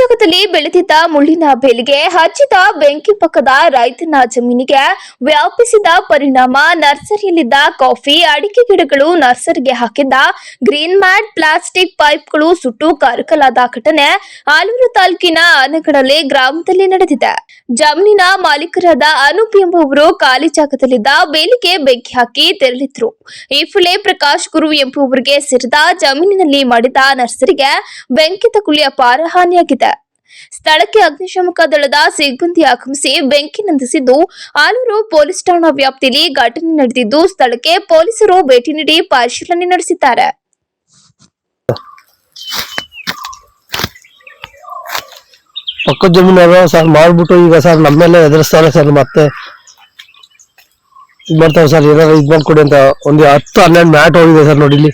ಜಾಗದಲ್ಲಿ ಬೆಳೆದಿದ್ದ ಮುಳ್ಳಿನ ಬೇಲಿಗೆ ಹಚ್ಚಿದ ಬೆಂಕಿ ಪಕ್ಕದ ರೈತನ ಜಮೀನಿಗೆ ವ್ಯಾಪಿಸಿದ ಪರಿಣಾಮ ನರ್ಸರಿಯಲ್ಲಿದ್ದ ಕಾಫಿ, ಅಡಿಕೆ ಗಿಡಗಳು ನರ್ಸರಿಗೆ ಹಾಕಿದ್ದ ಗ್ರೀನ್ ಮ್ಯಾಟ್ ಪ್ಲಾಸ್ಟಿಕ್ ಪೈಪ್ಗಳು ಸುಟ್ಟು ಕರಕಲಾದ ಘಟನೆ ಆಲೂರು ತಾಲೂಕಿನ ಆನಗಡಲೆ ಗ್ರಾಮದಲ್ಲಿ ನಡೆದಿದೆ. ಜಮೀನಿನ ಮಾಲೀಕರಾದ ಅನೂಪ್ ಎಂಬುವರು ಖಾಲಿ ಜಾಗದಲ್ಲಿದ್ದ ಬೇಲಿಗೆ ಬೆಂಕಿ ಹಾಕಿ ತೆರಳಿದ್ರು. ಈ ಪ್ರಕಾಶ್ ಗುರು ಎಂಬುವರಿಗೆ ಸೇರಿದ ಜಮೀನಿನಲ್ಲಿ ಮಾಡಿದ ನರ್ಸರಿಗೆ ಬೆಂಕಿ ತಗುಲಿ ಅಪಾರ ಹಾನಿಯಾಗಿದೆ. ಸ್ಥಳಕ್ಕೆ ಅಗ್ನಿಶಾಮಕ ದಳದ ಸಿಬ್ಬಂದಿ ಆಗಮಿಸಿ ಬೆಂಕಿ ನಂದಿಸಿದ್ದು. ಆಲೂರು ಪೊಲೀಸ್ ಠಾಣಾ ವ್ಯಾಪ್ತಿಯಲ್ಲಿ ಘಟನೆ ನಡೆದಿದ್ದು, ಸ್ಥಳಕ್ಕೆ ಪೊಲೀಸರು ಭೇಟಿ ನೀಡಿ ಪರಿಶೀಲನೆ ನಡೆಸಿದ್ದಾರೆ. ಪಕ್ಕದ ಜಮೀನವರು ಸರ್, ಮಾಡ್ಬಿಟ್ಟು ಈಗ ಸರ್ ನಮ್ಮ ಮೇಲೆ ಎದುರಿಸ್ತಾರೆ ಸರ್, ಮತ್ತೆ ಇದು ಮಾಡ್ತಾರೆ ಸರ್, ಏನಾದ್ರು ಇದು ಮಾಡ್ಕೊಡಿ ಅಂತ ಒಂದು ಹತ್ತು ಹನ್ನೆರಡು ಮ್ಯಾಟ್ ಹೋಗಿದೆ ಸರ್ ನೋಡಿ ಇಲ್ಲಿ